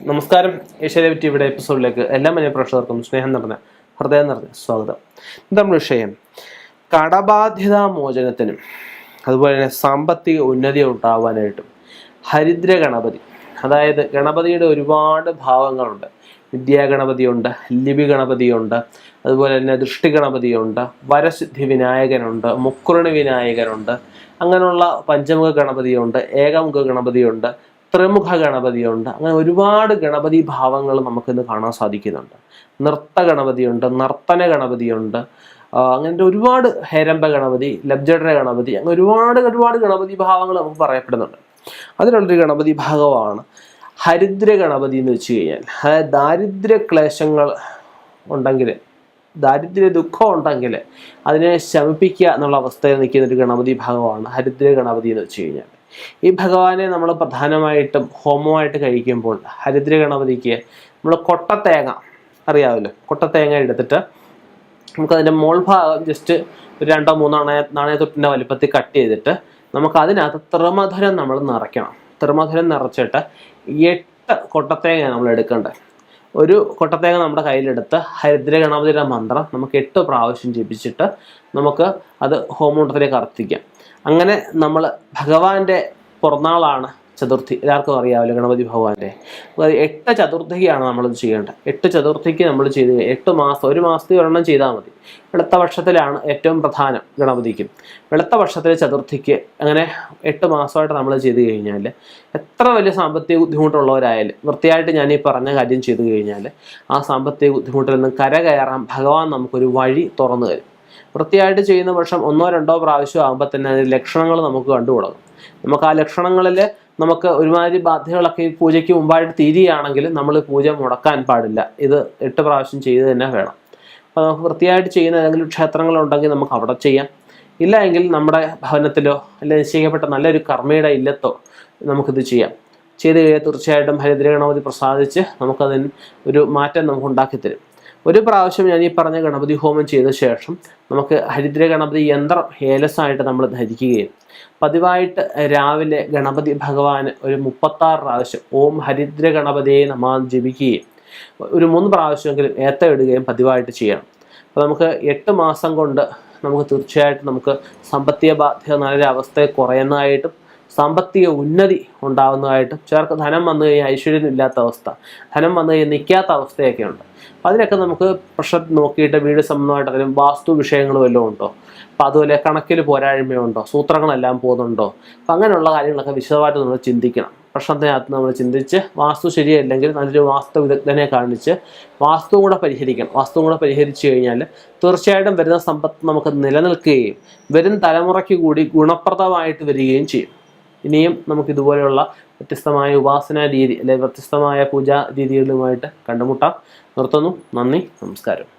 നമസ്കാരം. ഏഷ്യാനെറ്റ് ടിവിയുടെ എപ്പിസോഡിലേക്ക് എല്ലാ മനുഷ്യ പ്രേക്ഷകർക്കും സ്നേഹം നിറഞ്ഞ ഹൃദയം നിറഞ്ഞ സ്വാഗതം. ഇതാണ് വിഷയം. കടബാധ്യതാ മോചനത്തിനും അതുപോലെ തന്നെ സാമ്പത്തിക ഉന്നതി ഉണ്ടാവാനായിട്ടും ഹരിദ്ര ഗണപതി അതായത് ഗണപതിയുടെ ഒരുപാട് ഭാവങ്ങളുണ്ട്. വിദ്യാ ഗണപതിയുണ്ട് ലിപി ഗണപതിയുണ്ട് അതുപോലെ തന്നെ ദൃഷ്ടി ഗണപതിയുണ്ട് വരസിദ്ധി വിനായകനുണ്ട് മുക്കുറിണി വിനായകനുണ്ട് അങ്ങനെയുള്ള പഞ്ചമുഖ ഗണപതിയുണ്ട് ഏകമുഖ ഗണപതിയുണ്ട് ത്രിമുഖ ഗണപതിയുണ്ട്. അങ്ങനെ ഒരുപാട് ഗണപതി ഭാവങ്ങൾ നമുക്കിന്ന് കാണാൻ സാധിക്കുന്നുണ്ട്. നൃത്ത ഗണപതിയുണ്ട് നർത്തന ഗണപതിയുണ്ട് അങ്ങനത്തെ ഒരുപാട് ഹേരംബ ഗണപതി ലബ്ജഡര ഗണപതി അങ്ങനെ ഒരുപാട് ഒരുപാട് ഗണപതി ഭാവങ്ങൾ നമുക്ക് പറയപ്പെടുന്നുണ്ട്. അതിലുള്ളൊരു ഗണപതി ഭാഗമാണ് ഹരിദ്ര ഗണപതി എന്ന് വെച്ച് കഴിഞ്ഞാൽ ദാരിദ്ര്യ ക്ലേശങ്ങൾ ഉണ്ടെങ്കിൽ ദാരിദ്ര്യ ദുഃഖം ഉണ്ടെങ്കിൽ അതിനെ ശമിപ്പിക്കുക എന്നുള്ള അവസ്ഥയിൽ നിൽക്കുന്ന ഒരു ഗണപതി ഭാഗമാണ് ഹരിദ്ര ഗണപതി എന്ന് വെച്ച് കഴിഞ്ഞാൽ. ഈ ഭഗവാനെ നമ്മൾ പ്രധാനമായിട്ടും ഹോമമായിട്ട് കഴിക്കുമ്പോൾ ഹരിദ്ര ഗണപതിക്ക് നമ്മൾ കൊട്ടത്തേങ്ങ അറിയാമല്ലോ. കൊട്ടത്തേങ്ങ എടുത്തിട്ട് നമുക്കതിന്റെ മോൾ ഭാഗം ജസ്റ്റ് ഒരു രണ്ടോ മൂന്നോ നാണയ നാണയത്തൊട്ടിന്റെ വലിപ്പത്തിൽ കട്ട് ചെയ്തിട്ട് നമുക്ക് അതിനകത്ത് ത്രിമധുരം നമ്മൾ നിറയ്ക്കണം. ത്രിമധുരം നിറച്ചിട്ട് എട്ട് കൊട്ടത്തേങ്ങ നമ്മൾ എടുക്കേണ്ടത്. ഒരു കൊട്ടത്തേങ്ങ നമ്മുടെ കയ്യിലെടുത്ത് ഹരിദ്ര ഗണപതിയുടെ മന്ത്രം നമുക്ക് എട്ട് പ്രാവശ്യം ജപിച്ചിട്ട് നമുക്ക് അത് ഹോമകുണ്ടത്തിലേക്ക് അർപ്പിക്കാം. അങ്ങനെ നമ്മൾ ഭഗവാന്റെ പിറന്നാളാണ് ചതുർത്ഥി എല്ലാവർക്കും അറിയാമല്ലോ ഗണപതി ഭഗവാന്റെ. എട്ട് ചതുർത്ഥിക്കാണ് നമ്മളത് ചെയ്യേണ്ടത്. എട്ട് ചതുർത്ഥിക്ക് നമ്മൾ ചെയ്ത് എട്ട് മാസം ഒരു മാസത്തിൽ ഒരെണ്ണം ചെയ്താൽ മതി. വെളുത്ത വർഷത്തിലാണ് ഏറ്റവും പ്രധാനം ഗണപതിക്ക്. വെളുത്ത വർഷത്തിലെ ചതുർത്ഥിക്ക് അങ്ങനെ എട്ട് മാസമായിട്ട് നമ്മൾ ചെയ്ത് കഴിഞ്ഞാൽ എത്ര വലിയ സാമ്പത്തിക ബുദ്ധിമുട്ടുള്ളവരായാലും വൃത്തിയായിട്ട് ഞാൻ ഈ പറഞ്ഞ കാര്യം ചെയ്തു കഴിഞ്ഞാൽ ആ സാമ്പത്തിക ബുദ്ധിമുട്ടിൽ നിന്ന് കരകയറാൻ ഭഗവാൻ നമുക്കൊരു വഴി തുറന്നു തരും. വൃത്തിയായിട്ട് ചെയ്യുന്ന പക്ഷം ഒന്നോ രണ്ടോ പ്രാവശ്യം ആകുമ്പോൾ തന്നെ അതിന്റെ ലക്ഷണങ്ങൾ നമുക്ക് കണ്ടു തുടങ്ങും നമുക്ക് ആ ലക്ഷണങ്ങളിൽ നമുക്ക് ഒരുമാതിരി ബാധ്യതകളൊക്കെ പൂജയ്ക്ക് മുമ്പായിട്ട് തീരുകയാണെങ്കിൽ നമ്മൾ പൂജ മുടക്കാൻ പാടില്ല. ഇത് എട്ട് പ്രാവശ്യം ചെയ്ത് തന്നെ വേണം. അപ്പോൾ നമുക്ക് വൃത്തിയായിട്ട് ചെയ്യുന്ന ഏതെങ്കിലും ക്ഷേത്രങ്ങളുണ്ടെങ്കിൽ നമുക്ക് അവിടെ ചെയ്യാം. ഇല്ല എങ്കിൽ നമ്മുടെ ഭവനത്തിലോ അല്ലെങ്കിൽ നിശ്ചയിക്കപ്പെട്ട നല്ലൊരു കർമ്മയുടെ ഇല്ലത്തോ നമുക്കിത് ചെയ്യാം. ചെയ്ത് കഴിഞ്ഞാൽ തീർച്ചയായിട്ടും ഹരിദ്രഗണപതി പ്രസാദിച്ച് നമുക്കതിന് ഒരു മാറ്റം നമുക്ക് ഉണ്ടാക്കി തരും ഒരു പ്രാവശ്യം ഞാൻ ഈ പറഞ്ഞ ഗണപതി ഹോമം ചെയ്ത ശേഷം നമുക്ക് ഹരിദ്ര ഗണപതി യന്ത്രം ഏലസായിട്ട് നമ്മൾ ധരിക്കുകയും പതിവായിട്ട് രാവിലെ ഗണപതി ഭഗവാന് ഒരു മുപ്പത്താറ് പ്രാവശ്യം ഓം ഹരിദ്ര ഗണപതിയെ നമ്മൾ ജപിക്കുകയും ഒരു മൂന്ന് പ്രാവശ്യമെങ്കിലും ഏത്ത ഇടുകയും പതിവായിട്ട് ചെയ്യണം. അപ്പോൾ നമുക്ക് എട്ട് മാസം കൊണ്ട് നമുക്ക് തീർച്ചയായിട്ടും നമുക്ക് സാമ്പത്തിക ബാധ്യത നല്ലൊരു അവസ്ഥയെ കുറയുന്നതായിട്ടും സാമ്പത്തിക ഉന്നതി ഉണ്ടാകുന്നതായിട്ടും ചിലർക്ക് ധനം വന്നു കഴിഞ്ഞാൽ ഐശ്വര്യം ഇല്ലാത്ത അവസ്ഥ. ധനം വന്നു കഴിഞ്ഞാൽ നിൽക്കാത്ത അവസ്ഥയൊക്കെ ഉണ്ട് അപ്പം അതിനൊക്കെ നമുക്ക് പ്രഷർ നോക്കിയിട്ട് വീട് സംബന്ധമായിട്ട് അതിലും വാസ്തു വിഷയങ്ങൾ വല്ലതും ഉണ്ടോ? അപ്പം അതുപോലെ കണക്കിൽ പോരായ്മയുണ്ടോ? സൂത്രങ്ങളെല്ലാം പോകുന്നുണ്ടോ? അപ്പം അങ്ങനെയുള്ള കാര്യങ്ങളൊക്കെ വിശദമായിട്ട് നമ്മൾ ചിന്തിക്കണം. പ്രശ്നത്തിനകത്ത് നമ്മൾ ചിന്തിച്ച് വാസ്തു ശരിയല്ലെങ്കിൽ നല്ലൊരു വാസ്തു വിദഗ്ധനെ കാണിച്ച് വാസ്തു കൂടെ പരിഹരിക്കണം. വാസ്തു കൂടെ പരിഹരിച്ചു കഴിഞ്ഞാൽ തീർച്ചയായിട്ടും വരുന്ന സമ്പത്ത് നമുക്ക് നിലനിൽക്കുകയും വരും തലമുറയ്ക്ക് കൂടി ഗുണപ്രദമായിട്ട് വരികയും ചെയ്യും. ഇനിയും നമുക്ക് ഇതുപോലെയുള്ള വ്യത്യസ്തമായ ഉപാസനാ രീതി അല്ലെങ്കിൽ വ്യത്യസ്തമായ പൂജാ രീതികളുമായിട്ട് കണ്ടുമുട്ടാം. നിർത്തുന്നു. നന്ദി. നമസ്കാരം.